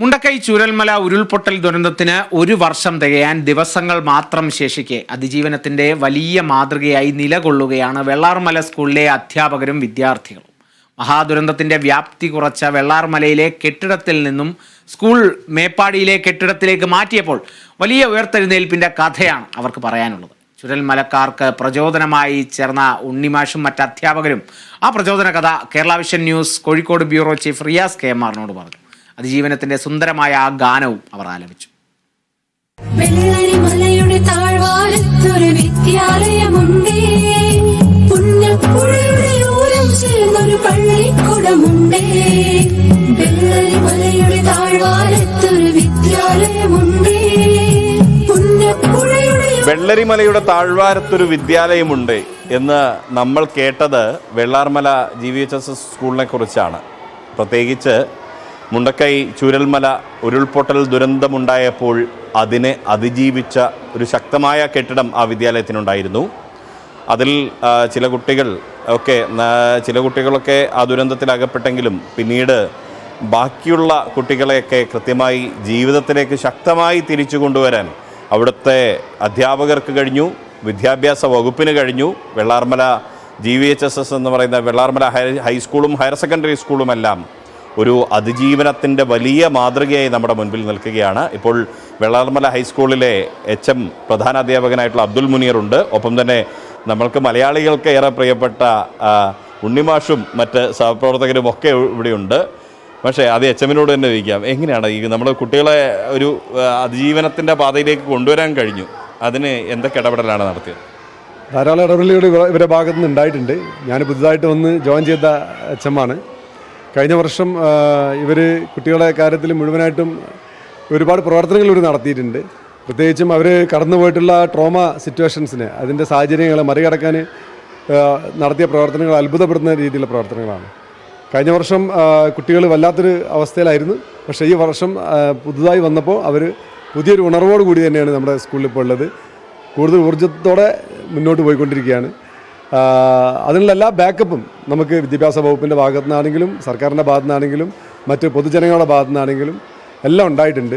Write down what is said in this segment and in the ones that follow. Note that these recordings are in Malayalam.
മുണ്ടക്കൈ ചൂരൽമല ഉരുൾപൊട്ടൽ ദുരന്തത്തിന് ഒരു വർഷം തികയാൻ ദിവസങ്ങൾ മാത്രം ശേഷിക്കെ അതിജീവനത്തിന്റെ വലിയ മാതൃകയായി നിലകൊള്ളുകയാണ് വെള്ളാർമല സ്കൂളിലെ അധ്യാപകരും വിദ്യാർത്ഥികളും. മഹാദുരന്തത്തിന്റെ വ്യാപ്തി കുറച്ച വെള്ളാർമലയിലെ കെട്ടിടത്തിൽ നിന്നും സ്കൂൾ മേപ്പാടിയിലെ കെട്ടിടത്തിലേക്ക് മാറ്റിയപ്പോൾ വലിയ ഉയർത്തെഴുന്നേൽപ്പിന്റെ കഥയാണ് അവർക്ക് പറയാനുള്ളത്. ചുരൽമലക്കാർക്ക് പ്രചോദനമായി ചേർന്ന ഉണ്ണിമാഷും മറ്റ് അധ്യാപകരും ആ പ്രചോദന കഥ Kerala vision news Kozhikode bureau chief Riyas K M ആറിനോട് പറഞ്ഞു. അതിജീവനത്തിന്റെ സുന്ദരമായ ആ ഗാനവും അവർ ആലപിച്ചു. വെള്ളരിമലയുടെ താഴ്വാരത്തൊരു വിദ്യാലയമുണ്ടേ. പുന്നപ്പുഴയുടെ ഓരം ചേർന്നൊരു പള്ളിക്കുടമുണ്ടേ. വെള്ളരിമലയുടെ താഴ്വാരത്തൊരു വിദ്യാലയമുണ്ടേ. പുന്നപ്പുഴയുടെ വെള്ളരിമലയുടെ താഴ്വാരത്തൊരു വിദ്യാലയമുണ്ട് എന്ന് നമ്മൾ കേട്ടത് Vellarmala G V H S S സ്കൂളിനെ കുറിച്ചാണ്. പ്രത്യേകിച്ച് മുണ്ടക്കൈ ചൂരൽമല ഉരുൾപൊട്ടൽ ദുരന്തമുണ്ടായപ്പോൾ അതിനെ അതിജീവിച്ച ഒരു ശക്തമായ കെട്ടിടം ആ വിദ്യാലയത്തിനുണ്ടായിരുന്നു. അതിൽ ചില കുട്ടികൾ ഒക്കെ ചില കുട്ടികളൊക്കെ ആ ദുരന്തത്തിൽ അകപ്പെട്ടെങ്കിലും പിന്നീട് ബാക്കിയുള്ള കുട്ടികളെയൊക്കെ കൃത്യമായി ജീവിതത്തിലേക്ക് ശക്തമായി തിരിച്ചു കൊണ്ടുവരാൻ അവിടുത്തെ അധ്യാപകർക്ക് കഴിഞ്ഞു വിദ്യാഭ്യാസ വകുപ്പിന് കഴിഞ്ഞു. Vellarmala G V H S S എന്ന് പറയുന്ന വെള്ളാർമല ഹൈ ഹൈസ്കൂളും ഹയർ സെക്കൻഡറി സ്കൂളുമെല്ലാം ഒരു അതിജീവനത്തിന്റെ വലിയ മാതൃകയായി നമ്മുടെ മുൻപിൽ നിൽക്കുകയാണ്. ഇപ്പോൾ വെള്ളാർമല ഹൈസ്കൂളിലെ എച്ച് എം പ്രധാന അധ്യാപകനായിട്ടുള്ള അബ്ദുൽ മുനീർ ഉണ്ട്. ഒപ്പം തന്നെ നമ്മൾക്ക് മലയാളികൾക്ക് ഏറെ പ്രിയപ്പെട്ട ഉണ്ണിമാഷും മറ്റ് സഹപ്രവർത്തകരും ഒക്കെ ഇവിടെയുണ്ട്. പക്ഷേ അത് എച്ച് എമ്മിനോട് തന്നെ ചോദിക്കാം. എങ്ങനെയാണ് ഈ നമ്മുടെ കുട്ടികളെ ഒരു അതിജീവനത്തിന്റെ പാതയിലേക്ക് കൊണ്ടുവരാൻ കഴിഞ്ഞു? അതിന് എന്തൊക്കെ ഇടപെടലാണ് നടത്തിയത്? ധാരാളം ഇടപെടലുകൾ ഇവ- ഇവരുടെ ഭാഗത്തുനിന്ന് ഉണ്ടായിട്ടുണ്ട്. ഞാൻ പുതുതായിട്ട് വന്ന് ജോയിൻ ചെയ്ത എച്ച് ആണ്. കഴിഞ്ഞ വർഷം ഇവർ കുട്ടികളുടെ കാര്യത്തിൽ മുഴുവനായിട്ടും ഒരുപാട് പ്രവർത്തനങ്ങൾ ഇവർ നടത്തിയിട്ടുണ്ട്. പ്രത്യേകിച്ചും അവർ കടന്നുപോയിട്ടുള്ള ട്രോമ സിറ്റുവേഷൻസിന് അതിന്റെ സാഹചര്യങ്ങളെ മറികടക്കാൻ നടത്തിയ പ്രവർത്തനങ്ങൾ അത്ഭുതപ്പെടുന്ന രീതിയിലുള്ള പ്രവർത്തനങ്ങളാണ്. കഴിഞ്ഞ വർഷം കുട്ടികൾ വല്ലാത്തൊരു അവസ്ഥയിലായിരുന്നു. പക്ഷേ ഈ വർഷം പുതുതായി വന്നപ്പോൾ അവർ പുതിയൊരു ഉണർവോട് കൂടി തന്നെയാണ് നമ്മുടെ സ്കൂളിൽ ഇപ്പോൾ ഉള്ളത്. കൂടുതൽ ഊർജത്തോടെ മുന്നോട്ട് പോയിക്കൊണ്ടിരിക്കുകയാണ്. അതിനുള്ള എല്ലാ ബാക്കപ്പും നമുക്ക് വിദ്യാഭ്യാസ വകുപ്പിന്റെ ഭാഗത്തു നിന്നാണെങ്കിലും സർക്കാരിന്റെ ഭാഗത്തു നിന്നാണെങ്കിലും മറ്റ് പൊതുജനങ്ങളുടെ ഭാഗത്തു നിന്നാണെങ്കിലും എല്ലാം ഉണ്ടായിട്ടുണ്ട്.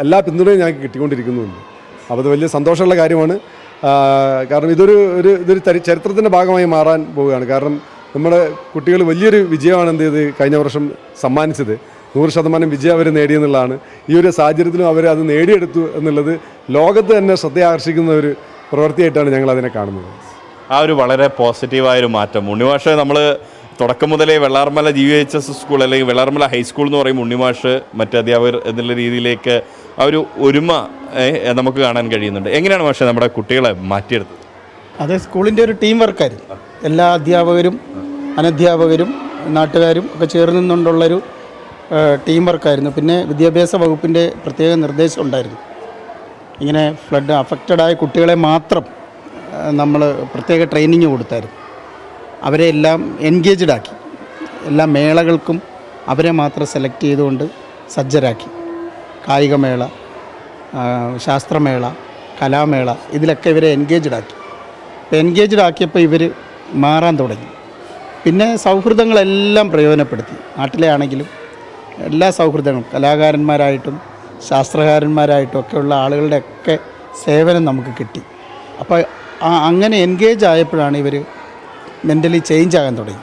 എല്ലാ പിന്തുണയും ഞങ്ങൾക്ക് കിട്ടിക്കൊണ്ടിരിക്കുന്നുണ്ട്. അപ്പോൾ അത് വലിയ സന്തോഷമുള്ള കാര്യമാണ്. കാരണം ഇതൊരു ഒരു ഇതൊരു ചരി- ചരിത്രത്തിന്റെ ഭാഗമായി മാറാൻ പോവുകയാണ്. കാരണം നമ്മുടെ കുട്ടികൾ വലിയൊരു വിജയമാണ് എന്ത് ചെയ്ത് കഴിഞ്ഞ വർഷം സമ്മാനിച്ചത്. നൂറ് ശതമാനം വിജയം അവർ നേടിയെന്നുള്ളതാണ് ഈ ഒരു സാഹചര്യത്തിലും അവർ അത് നേടിയെടുത്തു എന്നുള്ളത് ലോകത്ത് തന്നെ ശ്രദ്ധയാകർഷിക്കുന്ന ഒരു പ്രവൃത്തിയായിട്ടാണ് ഞങ്ങൾ അതിനെ കാണുന്നത്. ആ ഒരു വളരെ പോസിറ്റീവായൊരു മാറ്റം. ഉണ്ണിമാഷ് നമ്മൾ തുടക്കം മുതലേ Vellarmala G H S school അല്ലെങ്കിൽ വെള്ളാർമല ഹൈസ്കൂൾ എന്ന് പറയും ഉണ്ണിമാഷ് മറ്റ് അധ്യാപകർ എന്നുള്ള രീതിയിലേക്ക് ആ ഒരു ഒരുമ നമുക്ക് കാണാൻ കഴിയുന്നുണ്ട്. എങ്ങനെയാണ് മാഷെ നമ്മുടെ കുട്ടികളെ മാറ്റിയെടുത്തത്? അത് സ്കൂളിന്റെ ഒരു ടീം വർക്കായിരുന്നു. എല്ലാ അധ്യാപകരും അനധ്യാപകരും നാട്ടുകാരും ഒക്കെ ചേർന്ന് നിന്നുകൊണ്ടുള്ളൊരു ടീം വർക്കായിരുന്നു. പിന്നെ വിദ്യാഭ്യാസ വകുപ്പിന്റെ പ്രത്യേക നിർദ്ദേശം ഉണ്ടായിരുന്നു. ഇങ്ങനെ ഫ്ലഡ് അഫക്റ്റഡായ കുട്ടികളെ മാത്രം നമ്മൾ പ്രത്യേക ട്രെയിനിങ് കൊടുത്തായിരുന്നു. അവരെ എല്ലാം എൻഗേജ്ഡ് ആക്കി. എല്ലാ മേളകൾക്കും അവരെ മാത്രം സെലക്ട് ചെയ്തുകൊണ്ട് സജ്ജരാക്കി. കായികമേള ശാസ്ത്രമേള കലാമേള ഇതിലൊക്കെ ഇവരെ എൻഗേജ്ഡ് ആക്കി. അപ്പോൾ എൻഗേജ്ഡ് ആക്കിയപ്പോൾ ഇവർ മാറാൻ തുടങ്ങി. പിന്നെ സൗഹൃദങ്ങളെല്ലാം പ്രയോജനപ്പെടുത്തി. നാട്ടിലെ ആണെങ്കിലും എല്ലാ സൗഹൃദങ്ങളും കലാകാരന്മാരായിട്ടും ശാസ്ത്രകാരന്മാരായിട്ടും ഒക്കെയുള്ള ആളുകളുടെയൊക്കെ സേവനം നമുക്ക് കിട്ടി. അപ്പോൾ അങ്ങനെ എൻഗേജ് ആയപ്പോഴാണ് ഇവർ മെന്റലി ചേഞ്ച് ആകാൻ തുടങ്ങി.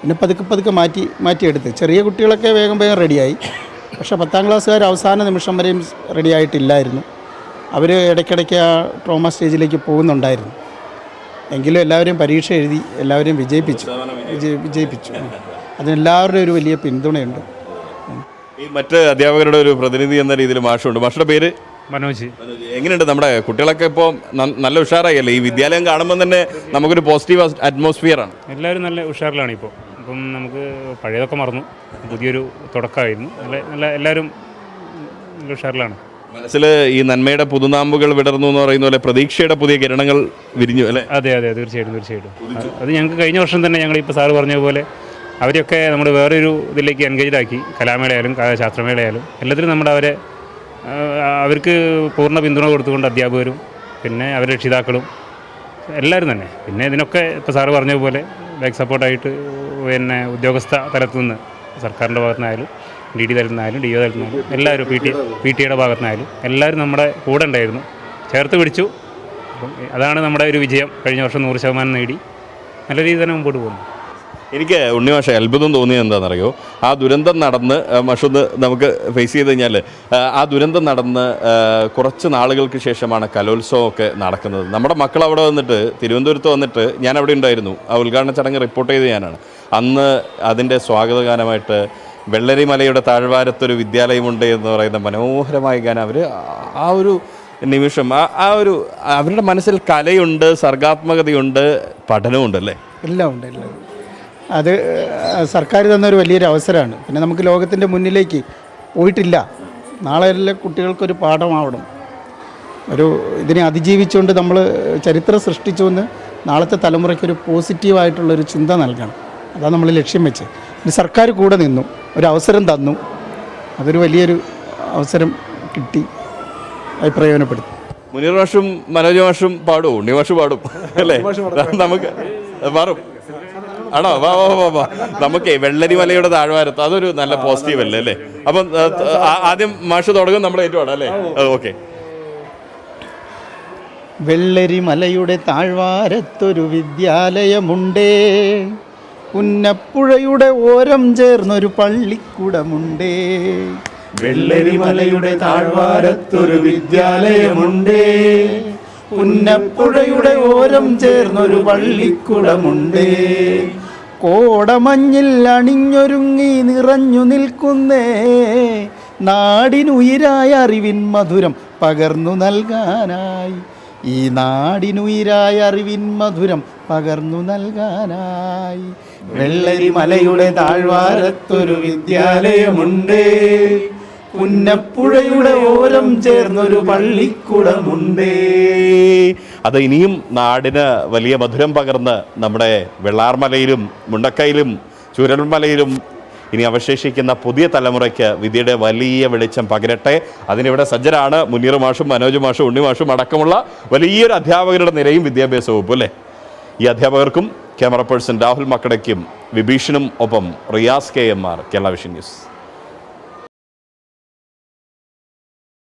പിന്നെ പതുക്കെ പതുക്കെ മാറ്റി മാറ്റിയെടുത്ത്. ചെറിയ കുട്ടികളൊക്കെ വേഗം വേഗം റെഡിയായി പക്ഷേ പത്താം ക്ലാസ്സുകാർ അവസാന നിമിഷം വരെയും റെഡിയായിട്ടില്ലായിരുന്നു അവർ ഇടയ്ക്കിടയ്ക്ക് ആ ട്രോമ സ്റ്റേജിലേക്ക് പോകുന്നുണ്ടായിരുന്നു. എങ്കിലും എല്ലാവരും പരീക്ഷ എഴുതി എല്ലാവരെയും വിജയിപ്പിച്ചു. വിജയി വിജയിപ്പിച്ചു. അതിനെല്ലാവരുടെയും ഒരു വലിയ പിന്തുണയുണ്ട്. ഈ മറ്റ് അധ്യാപകരുടെ ഒരു പ്രതിനിധി എന്ന രീതിയിൽ മാഷുണ്ട്. മാഷുടെ പേര്? മനോജ്. എങ്ങനെയുണ്ട് നമ്മുടെ കുട്ടികളൊക്കെ ഇപ്പോൾ നല്ല ഉഷാറായി അല്ലേ ഈ വിദ്യാലയം കാണുമ്പോൾ തന്നെ നമുക്കൊരു പോസിറ്റീവ് അറ്റ്മോസ്ഫിയർ ആണ്. എല്ലാവരും നല്ല ഉഷാറിലാണ് ഇപ്പോൾ അപ്പം നമുക്ക് പഴയതൊക്കെ മറന്നു. പുതിയൊരു തുടക്കമായിരുന്നു. നല്ല നല്ല എല്ലാവരും നല്ല ഉഷാറിലാണ്. മനസ്സിൽ ഈ നന്മയുടെ പുതുനാമ്പുകൾ വിടർന്നു എന്ന് പറയുന്ന പോലെ പ്രതീക്ഷയുടെ പുതിയ കിരണങ്ങൾ വിരിഞ്ഞു അല്ലേ? അതെ അതെ തീർച്ചയായിട്ടും തീർച്ചയായിട്ടും. അത് ഞങ്ങൾക്ക് കഴിഞ്ഞ വർഷം തന്നെ ഞങ്ങൾ ഇപ്പോൾ സാറ് പറഞ്ഞ പോലെ അവരെയൊക്കെ നമ്മൾ വേറൊരു ഇതിലേക്ക് എൻഗേജ് ആക്കി. കലാമേളയായാലും ശാസ്ത്രമേളയായാലും എല്ലാത്തിലും നമ്മുടെ അവരെ അവർക്ക് പൂർണ പിന്തുണ കൊടുത്തുകൊണ്ട് അധ്യാപകരും പിന്നെ അവരുടെ രക്ഷിതാക്കളും എല്ലാവരും തന്നെ. പിന്നെ ഇതിനൊക്കെ ഇപ്പോൾ സാറ് പറഞ്ഞ പോലെ ബാക്ക് സപ്പോർട്ടായിട്ട് പിന്നെ ഉദ്യോഗസ്ഥ തലത്തു നിന്ന് സർക്കാരിന്റെ ഭാഗത്തുനിന്നായാലും ഡി ഡി തലത്തിൽ നിന്നായാലും ഡി ഒ തലത്തിൽ നിന്നായാലും എല്ലാവരും പി ടി പി ടിയുടെ ഭാഗത്തുനിന്നായാലും എല്ലാവരും നമ്മുടെ കൂടെ ഉണ്ടായിരുന്നു. ചേർത്ത് പിടിച്ചു. അതാണ് നമ്മുടെ ഒരു വിജയം. കഴിഞ്ഞ വർഷം നൂറ് ശതമാനം നേടി. നല്ല രീതിയിൽ തന്നെ മുമ്പോട്ട് പോകുന്നു. എനിക്ക് ഉണ്ണിമാഷ അത്ഭുതം തോന്നിയത് എന്താണെന്നറിയോ? ആ ദുരന്തം നടന്ന് മഷൊന്ന് നമുക്ക് ഫേസ് ചെയ്ത് കഴിഞ്ഞാൽ ആ, ദുരന്തം നടന്ന് കുറച്ച് നാളുകൾക്ക് ശേഷമാണ് കലോത്സവമൊക്കെ നടക്കുന്നത്. നമ്മുടെ മക്കൾ അവിടെ വന്നിട്ട് തിരുവനന്തപുരത്ത് വന്നിട്ട് ഞാൻ അവിടെ ഉണ്ടായിരുന്നു. ആ ഉദ്ഘാടന ചടങ്ങ് റിപ്പോർട്ട് ചെയ്ത് ഞാനാണ്. അന്ന് അതിന്റെ സ്വാഗതഗാനമായിട്ട് വെള്ളരിമലയുടെ താഴ്വാരത്തൊരു വിദ്യാലയമുണ്ട് എന്ന് പറയുന്ന മനോഹരമായ ഗാനം അവർ ആ ഒരു നിമിഷം ആ ആ ഒരു അവരുടെ മനസ്സിൽ കലയുണ്ട് സർഗാത്മകതയുണ്ട് പഠനമുണ്ട് അല്ലേ? എല്ലാം ഉണ്ട് എല്ലാം. അത് സർക്കാർ തന്ന ഒരു വലിയൊരു അവസരമാണ്. പിന്നെ നമുക്ക് ലോകത്തിന്റെ മുന്നിലേക്ക് പോയിട്ടില്ല. നാളെ എല്ലാ കുട്ടികൾക്കൊരു പാഠമാവണം. ഒരു ഇതിനെ അതിജീവിച്ചുകൊണ്ട് നമ്മൾ ചരിത്രം സൃഷ്ടിച്ചുകൊണ്ട് നാളത്തെ തലമുറയ്ക്കൊരു പോസിറ്റീവായിട്ടുള്ളൊരു ചിന്ത നൽകണം. അതാണ് നമ്മൾ ലക്ഷ്യം വെച്ച് സർക്കാർ കൂടെ നിന്നു ഒരു അവസരം തന്നു. അതൊരു വലിയൊരു അവസരം കിട്ടി. അത് പ്രയോജനപ്പെടുത്തി. മുനീർ മാഷും മനോജ് മാഷും പാടും ഉണ്ണി മാഷ് പാടും. അല്ലേ? നമുക്ക് മാറും. ആണോ? വാ വാ വാ വാ. നമുക്ക് വെള്ളരി മലയുടെ താഴ്വാരത്ത് അതൊരു നല്ല പോസിറ്റീവ് അല്ലേ? അല്ലേ അപ്പം ആദ്യം മാഷ് തുടങ്ങും നമ്മൾ ഏറ്റവും അല്ലേ? ഓക്കെ. വെള്ളരി മലയുടെ താഴ്വാരത്തൊരു വിദ്യാലയമുണ്ടേ. പുന്നപ്പുഴയുടെ ഓരം ചേർന്നൊരു പള്ളിക്കുടമുണ്ടേ. വെള്ളരി മലയുടെ താഴ്വാരത്തൊരു വിദ്യാലയമുണ്ടേ. പുന്നപ്പുഴയുടെ ഓരം ചേർന്നൊരു പള്ളിക്കുടമുണ്ടേ. കോടമഞ്ഞിൽ അണിഞ്ഞൊരുങ്ങി നിറഞ്ഞു നിൽക്കുന്നേ. നാടിനുയിരായ അറിവിൻ മധുരം പകർന്നു നൽകാനായി. ഈ നാടിനുയിരായ അറിവിൻ മധുരം പകർന്നു നൽകാനായി. വെള്ളരി മലയുടെ താഴ്വാരത്തൊരു വിദ്യാലയമുണ്ട്. പുന്നപ്പുഴയുടെ ഓരം ചേർന്നൊരു പള്ളിക്കുടമുണ്ട്. അത് ഇനിയും നാടിന് വലിയ മധുരം പകർന്ന് നമ്മുടെ വെള്ളാർമലയിലും മുണ്ടക്കയിലും ചുരൽമലയിലും ഇനി അവശേഷിക്കുന്ന പുതിയ തലമുറയ്ക്ക് വിധിയുടെ വലിയ വെളിച്ചം പകരട്ടെ. അതിനിവിടെ സജ്ജരാണ് മുനീർ മാഷും മനോജ് മാഷും ഉണ്ണി മാഷും അടക്കമുള്ള വലിയൊരു അധ്യാപകരുടെ നിരയും വിദ്യാഭ്യാസ വകുപ്പ് അല്ലേ? ഈ അധ്യാപകർക്കും ക്യാമറ പേഴ്സൺ രാഹുൽ മക്കടയ്ക്കും വിഭീഷണും ഒപ്പം Riyas K M R Kerala vision news.